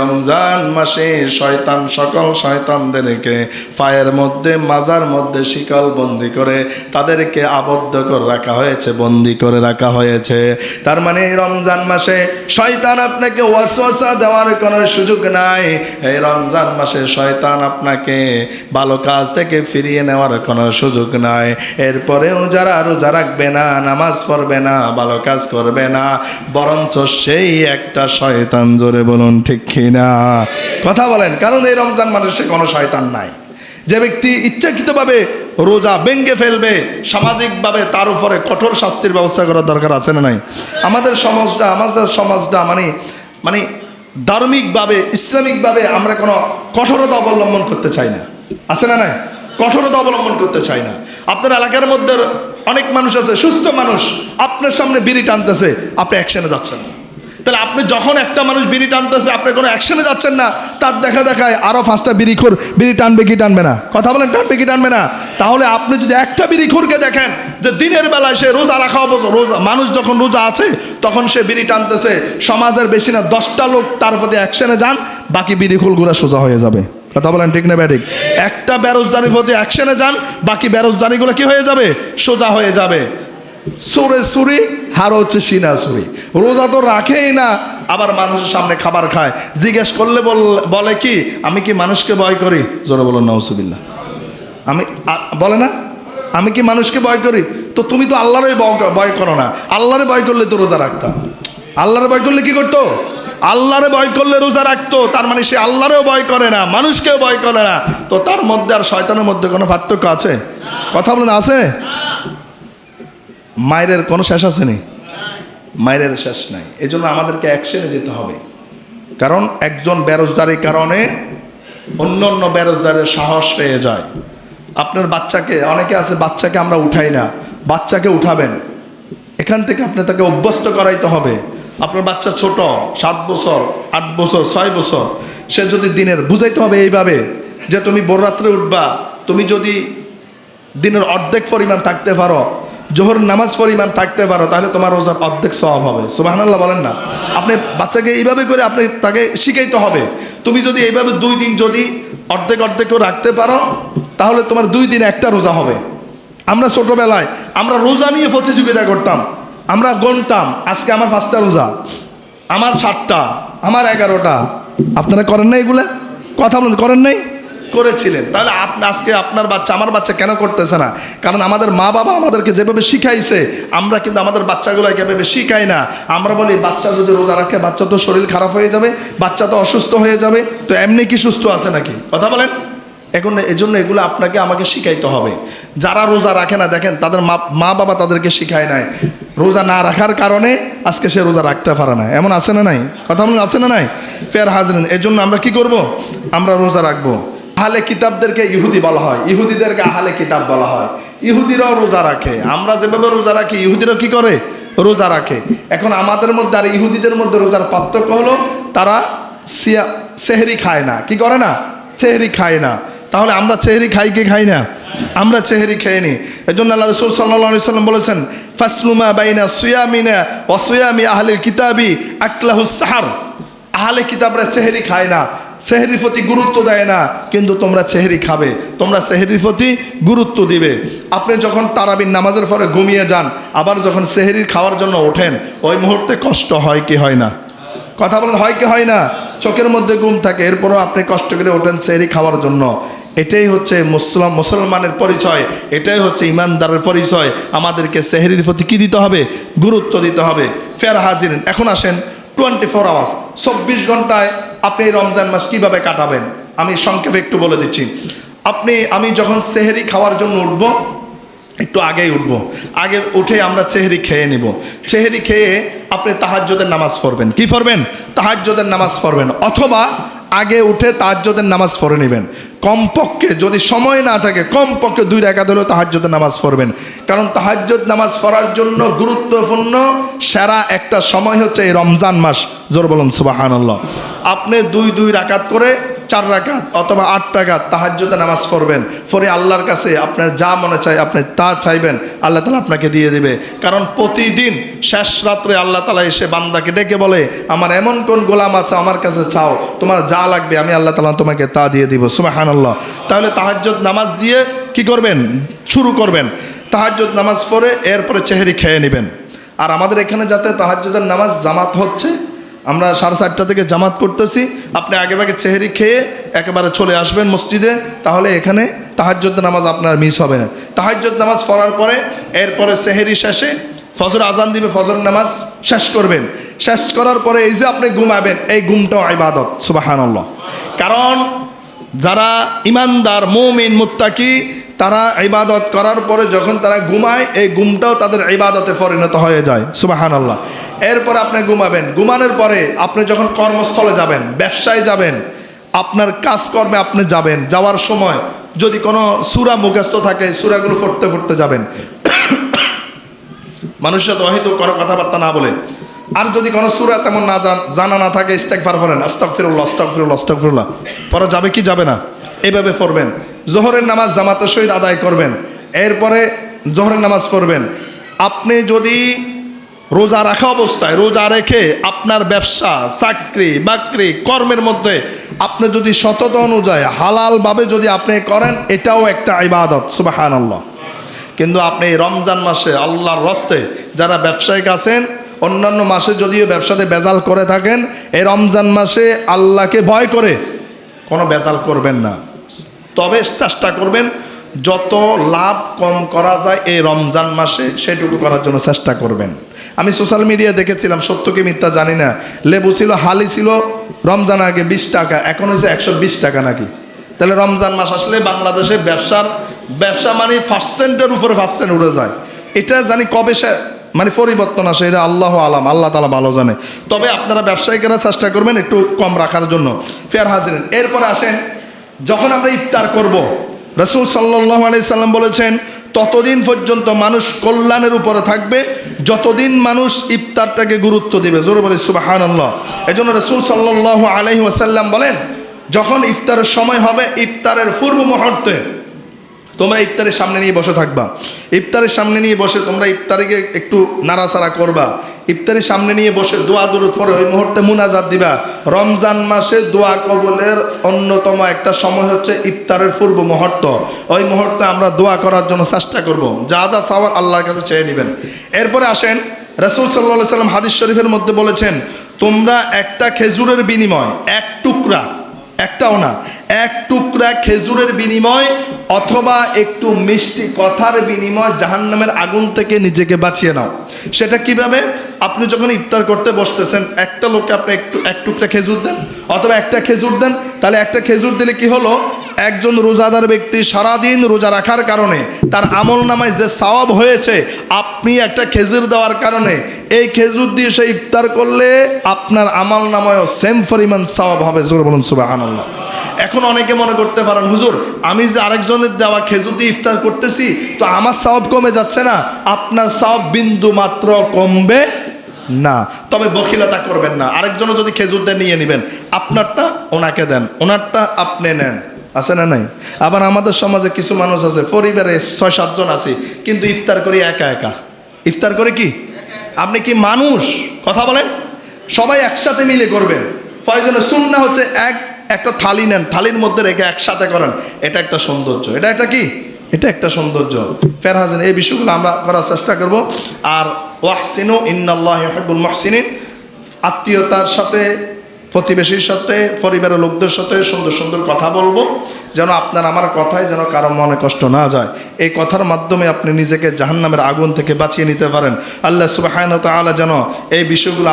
রমজান মাসে শয়তান সকল শয়তানদেরকে পায়ের মধ্যে, মাজার মধ্যে শিকল বন্দি করে তাদেরকে আবদ্ধ করে রাখা হয়েছে, বন্দি করে রাখা হয়েছে। তার মানে এই রমজান মাসে শয়তান আপনাকে ওয়াসওয়াসা দেওয়ার কোনো সুযোগ নাই। এই রমজান মাসে শয়তান আপনাকে ভালো কাজ থেকে ফিরিয়ে নেওয়ার কোনো সুযোগ নাই। এরপরেও যারা রোজা রাখবে না, নামাজ পড়বে না, ভালো কাজ করবে না, বরঞ্চ সেই একটা শয়তান, জোরে বলুন ঠিক কিনা কথা বলেন, কারণ এই রমজান মানুষের কোনো শয়তান নাই। যে ব্যক্তি ইচ্ছাকৃতভাবে রোজা ভেঙ্গে ফেলবে, সামাজিকভাবে তার উপরে কঠোর শাস্তির ব্যবস্থা করার দরকার আছে না নাই? আমাদের সমাজটা আমাদের সমাজটা মানে মানে ধার্মিকভাবে, ইসলামিকভাবে আমরা কোনো কঠোরতা অবলম্বন করতে চাই না। আছে না নাই? কঠোরতা অবলম্বন করতে চাই না। আপনার এলাকার মধ্যে অনেক মানুষ আছে, সুস্থ মানুষ। আপনার সামনে বিড়ি টানতেছে, আপনি অ্যাকশনে যাচ্ছেন না। তাহলে আপনি যখন একটা মানুষ বিড়ি টানতেছে, আপনি কোনো অ্যাকশনে যাচ্ছেন না, তার দেখা দেখায় আরও পাঁচটা বিড়িখোর বিড়ি টানবে কি টানবে না? কথা বলেন, টানবে কি টানবে না? তাহলে আপনি যদি একটা বিড়িখোরকে দেখেন যে দিনের বেলায় সে রোজা রাখা অবস্থা রোজা, মানুষ যখন রোজা আছে, তখন সে বিড়ি টানতেছে, সমাজের বেশি না, দশটা লোক তার প্রতি অ্যাকশনে যান, বাকি বিড়িখোরগুলো সোজা হয়ে যাবে। কথা বলেন, ঠিক না ব্যাটিক একটা বেরোজগারির প্রতি অ্যাকশনে যান, বাকি বেরোজগারিগুলো কি হয়ে যাবে? সোজা হয়ে যাবে। সুরে সুরি, হার হচ্ছে সিনা সুরি। রোজা তো রাখেই না, আবার মানুষের সামনে খাবার খায়। জিজ্ঞেস করলে বলে কি, আমি কি মানুষকে ভয় করি? জোরে বলুন নৌসুবিল্লা আমি বলে না? আমি কি মানুষকে ভয় করি? তো তুমি তো আল্লাহরই ভয় করো না। আল্লাহরে ভয় করলে তো রোজা রাখতাম। আল্লাহরে ভয় করলে কি করতো? আল্লাহরে ভয় করলে রোজা রাখতো। তার মানে সে আল্লাহরেও ভয় করে না, মানুষকেও ভয় করে না। তো তার মধ্যে আর শয়তানের মধ্যে কোনো পার্থক্য আছে? কথা বলেন, আছে? মায়ের কোনো শেষ আছে নি? মায়ের শেষ নাই। এই জন্য আমাদেরকে অ্যাকশনে যেতে হবে। কারণ একজন বেরোজগারির কারণে অন্য অন্য বেরোজগারের সাহস পেয়ে যায়। আপনার বাচ্চাকে, অনেকে আছে বাচ্চাকে আমরা উঠাই না। বাচ্চাকে উঠাবেন। এখান থেকে আপনি তাকে অভ্যস্ত করাইতে হবে। আপনার বাচ্চা ছোট, সাত বছর, আট বছর, ছয় বছর, সে যদি দিনের, বুঝাইতে হবে এইভাবে যে তুমি রাত্রে উঠবা, তুমি যদি দিনের অর্ধেক পরিমাণ থাকতে পারো জোহর নামাজ পরিমাণ থাকতে পারো, তাহলে তোমার রোজার অর্ধেক স্বভাব হবে। সুবাহান্লাহ বলেন না। আপনি বাচ্চাকে এইভাবে করে আপনি তাকে শিখাইতে হবে। তুমি যদি এইভাবে দুই দিন যদি অর্ধেক অর্ধেকও রাখতে পারো, তাহলে তোমার দুই দিন একটা রোজা হবে। আমরা ছোটোবেলায় আমরা রোজা নিয়ে প্রতিযোগিতা করতাম। আমরা গণতাম আজকে আমার পাঁচটা রোজা, আমার সাতটা, আমার এগারোটা। আপনারা করেন না এগুলা? কথা বলেন, করেন নাই? করেছিলেন। তাহলে আপনি আজকে আপনার বাচ্চা, আমার বাচ্চা কেন করতেছে না? কারণ আমাদের মা বাবা আমাদেরকে যেভাবে শিখাইছে, আমরা কিন্তু আমাদের বাচ্চাগুলোকে এভাবে শিখাই না। আমরা বলি, বাচ্চা যদি রোজা রাখে, বাচ্চা তো শরীর খারাপ হয়ে যাবে, বাচ্চা তো অসুস্থ হয়ে যাবে, তো এমনি কি সুস্থ আছে নাকি? কথা বলেন। এখন এজন্য এগুলো আপনাকে, আমাকে শিখাইতে হবে। যারা রোজা রাখে না, দেখেন, তাদের মা বাবা তাদেরকে শিখায় নাই। রোজা না রাখার কারণে আজকে সে রোজা রাখতে পারে না। এমন আছে না নাই? কথা বলেন, আছে না নাই? ফের হাজরেন এর জন্য আমরা কি করব? আমরা রোজা রাখব। আহলে কিতাবদেরকে ইহুদি বলা হয়। ইহুদিদেরকে আহলে কিতাব বলা হয়। ইহুদিরাও রোজা রাখে। আমরা যেভাবে রোজা রাখি ইহুদিরাও কি করে? রোজা রাখে। এখন আমাদের মধ্যে আর ইহুদিদের মধ্যে রোজার পার্থক্য হলো, তারা সিয়া সেহরি খায় না। কি করে না? সেহরি খায় না। তাহলে আমরা চেহারি খাই কি খাই না? আমরা চেহারি খেয়ে নিই জন্য আল্লাহ রসুল সাল্লাহ সাল্লাম বলেছেন ফাসলুমা বাইনা সুয়ামিনা অসুয়ামি আহলিল কিতাবি আকলাহুস সাহার। আহলে কিতাবরা চেহারি খায় না। সেহরির প্রতি গুরুত্ব দেয় না, কিন্তু তোমরা চেহারি খাবে। তোমরা সেহরির প্রতি গুরুত্ব দিবে। আপনি যখন তারাবির নামাজের পরে ঘুমিয়ে যান, আবার যখন সেহরির খাওয়ার জন্য ওঠেন, ওই মুহূর্তে কষ্ট হয় কি হয় না? কথা বলেন, হয় কি হয় না? চোখের মধ্যে ঘুম থাকে, এরপরও আপনি কষ্ট করে ওঠেন সেহরি খাওয়ার জন্য। এটাই হচ্ছে মুসলাম মুসলমানের পরিচয়, এটাই হচ্ছে ইমানদারের পরিচয়। আমাদেরকে সেহরির প্রতি কী দিতে হবে? গুরুত্ব দিতে হবে। ফের হাজির এখন আসেন টোয়েন্টি ফোর আওয়ার্স চব্বিশ ঘন্টায় আপনি এই রমজান মাস কীভাবে কাটাবেন? আমি সংক্ষেপে একটু বলে দিচ্ছি। আপনি, আমি যখন সেহেরি খাওয়ার জন্য উঠবো, একটু আগেই উঠবো। আগে উঠে আমরা চেহেরি খেয়ে নিব। চেহেরি খেয়ে আপনি তাহাজ্যদের নামাজ পড়বেন। কি পড়বেন? তাহাজ্যদের নামাজ পড়বেন। অথবা আগে উঠে তাহাজ্যদের নামাজ পড়ে নেবেন। কমপক্ষে যদি সময় না থাকে, কমপক্ষে দুই রাকাত হলেও তাহাজ্জুদের নামাজ পড়বেন। কারণ তাহাজ্জুদ নামাজ পড়ার জন্য গুরুত্বপূর্ণ, সেরা একটা সময় হচ্ছে এই রমজান মাস। জোর বলুন, সুবাহানাল্লাহ। আপনি দুই দুই রাকাত করে চার রাকাত অথবা আট টাকাত তাহাজ্জুদে নামাজ পড়বেন। পরে আল্লাহর কাছে আপনার যা মনে চাই আপনি তা চাইবেন, আল্লাহ তালা আপনাকে দিয়ে দিবে। কারণ প্রতিদিন শেষ রাত্রে আল্লাহ তালা এসে বান্দাকে ডেকে বলে, আমার এমন কোন গোলাম আছে আমার কাছে চাও, তোমার যা লাগবে আমি আল্লাহ তালা তোমাকে তা দিয়ে দিব। সুমাহান আল্লাহ তাহলে তাহাজ্জুদ নামাজ দিয়ে কি করবেন? শুরু করবেন। তাহাজ্জুদ নামাজ পড়ে এরপরে চেহারি খেয়ে নেবেন। আর আমাদের এখানে যাতে তাহাজ্জুদের নামাজ জামাত হচ্ছে, আমরা সাড়ে চারটা থেকে জামাত করতেছি। আপনি আগে ভাগে চেহারি খেয়ে একেবারে চলে আসবেন মসজিদে, তাহলে এখানে তাহাজ্জুদ নামাজ আপনার মিস হবে না। তাহাজ্জুদ নামাজ পড়ার পরে এরপরে সেহেরি শেষে ফজর আজান দিবে, ফজর নামাজ শেষ করবেন। শেষ করার পরে এই যে আপনি ঘুমাবেন, এই ঘুমটাও ইবাদত, সুবাহানল্লাহ। কারণ যারা ইমানদার, মৌমিন, মুত্তাকি, তারা ইবাদত করার পরে যখন তারা ঘুমায়, এই ঘুমটাও তাদের ইবাদতে পরিণত হয়ে যায়। সুবাহান আল্লাহ এরপরে আপনি ঘুমাবেন। ঘুমানোর পরে আপনি যখন কর্মস্থলে যাবেন, ব্যবসায় যাবেন, আপনার কাজকর্মে আপনি যাবেন, যাওয়ার সময় যদি কোনো সুরা মুখস্থ থাকে, সুরাগুলো ফুটতে ফুটতে যাবেন। মানুষের তো হয়তো কোনো কথাবার্তা না বলে। আর যদি কোনো সুরা তেমন না জান- না থাকে ইস্তেকফার করেন আস্তাক ফিরুল্লাহ আস্তাক ফিরুল্লাহ আস্তাক ফিরুল্লাহ পরে যাবে কি যাবে না? এইভাবে পড়বেন। জোহরের নামাজ জামাতের সহিত আদায় করবেন। এরপরে জোহরের নামাজ পড়বেন। আপনি যদি রোজা রাখা অবস্থায়, রোজা রেখে আপনার ব্যবসা, চাকরি, বাকরি, কর্মের মধ্যে আপনি যদি সততা অনুযায়ী, হালালভাবে যদি আপনি করেন, এটাও একটা ইবাদত সুবাহান আল্লাহ কিন্তু আপনি রমজান মাসে আল্লাহর রস্তে যারা ব্যবসায়িক আছেন অন্যান্য মাসে যদিও ব্যবসাতে বেজাল করে থাকেন, এই রমজান মাসে আল্লাহকে ভয় করে কোনো বেজাল করবেন না। তবে চেষ্টা করবেন, যত লাভ কম করা যায় এই রমজান মাসে সেটুকু করার জন্য চেষ্টা করবেন। আমি সোশ্যাল মিডিয়া দেখেছিলাম সত্য কি মিথ্যা জানি না। লেবু ছিল, হালি ছিল, রমজান আগে বিশ টাকা, এখন হয়েছে একশো বিশ টাকা নাকি? তাহলে রমজান মাস আসলে বাংলাদেশে ব্যবসার, ব্যবসা মানে পার্সেন্টের উপরে পার্সেন্ট উড়ে যায়। এটা জানি কবে মানে পরিবর্তন আসে, এটা আল্লাহ আলাম, আল্লাহ তালা ভালো জানে। তবে আপনারা ব্যবসায়িকেরা চেষ্টা করবেন একটু কম রাখার জন্য। ফেয়ার হাজিরেন। এরপরে আসেন, যখন আমরা ইফতার করব, রসুল সাল্লাহ আলি সাল্লাম বলেছেন, ততদিন পর্যন্ত মানুষ কল্যাণের উপরে থাকবে, যতদিন মানুষ ইফতারটাকে গুরুত্ব দিবে। জোরে বলে সুবাহান আল্লাহ এই জন্য রসুল সাল্লাহ আলহি বলেন, যখন ইফতারের সময় হবে, ইফতারের পূর্ব মুহূর্তে তোমরা ইফতারের সামনে নিয়ে বসে থাকবা। ইফতারের সামনে নিয়ে বসে তোমরা ইফতারিকে একটু নাড়াচাড়া করবা। ইফতারের সামনে নিয়ে বসে দোয়া দূরত পরে ওই মুহূর্তে মুনাজাত দিবা। রমজান মাসে দোয়া কবলের অন্যতম একটা সময় হচ্ছে ইফতারের পূর্ব মুহূর্ত। ওই মুহূর্তে আমরা দোয়া করার জন্য চেষ্টা করব। যা যা চাওয়ার আল্লাহর কাছে চেয়ে নেবেন। এরপরে আসেন, রসুল সাল্লাহ সাল্লাম হাদিস শরীফের মধ্যে বলেছেন, তোমরা একটা খেজুরের বিনিময়, এক টুকরা, একটাও না, এক টুকরা খেজুরের বিনিময় অথবা একটু মিষ্টি কথার বিনিময় জাহান্নামের আগুন থেকে নিজেকে বাঁচিয়ে নাও। সেটা কীভাবে? আপনি যখন ইফতার করতে বসতেছেন, একটা লোককে আপনি একটু, এক টুকরা খেজুর দেন, অথবা একটা খেজুর দেন, তাহলে একটা খেজুর দিলে কি হলো? একজন রোজাদার ব্যক্তি সারাদিন রোজা রাখার কারণে, তার আমল নামায় যে সওয়াব হয়েছে, আপনি একটা খেজুর দেওয়ার কারণে, এই খেজুর দিয়ে সে ইফতার করলে আপনার আমল নামায়ও সেম পরিমাণ সওয়াব হবে। জোর বলুন সুবাহান আল্লাহ এখন অনেকে মনে করতে পারেন, হুজুর, আমি যে আরেকজনের দেওয়া দিয়ে ইফতার করতেছি, তো আমার সওয়াব কমে যাচ্ছে না। আপনার সওয়াব বিন্দু মাত্র কমবে না। তবে বখিলতা করবেন না। আরেকজনও যদি খেজুর দেন, নিয়ে নেবেন। আপনারটা ওনাকে দেন, ওনারটা আপনি নেন। আছে না নাই? আবার আমাদের সমাজে কিছু মানুষ আছে, পরিবারে ছয় সাতজন আছে, কিন্তু ইফতার করি একা একা। ইফতার করে কি? আপনি কি মানুষ? কথা বলেন। সবাই একসাথে মিলে করবেন। ফয়জনের সুন্না হচ্ছে এক একটা থালি নেন, থালির মধ্যে রেখে একসাথে করেন। এটা একটা সৌন্দর্য। এটা একটা কি? এটা একটা সৌন্দর্য। ফের ফেরহাজেন এই বিষয়গুলো আমরা করার চেষ্টা করব। আর ওয়াহসিনু ইন্নাল্লাহ হেবুল আত্মীয়তার সাথে, প্রতিবেশীর সাথে, পরিবারের লোকদের সাথে সুন্দর সুন্দর কথা বলব। যেন আপনার আমার কথায় যেন কারও মনে কষ্ট না যায়। এই কথার মাধ্যমে আপনি নিজেকে জাহান্নামের আগুন থেকে বাঁচিয়ে নিতে পারেন। আল্লাহ সুবাহ যেন এই বিষয়গুলো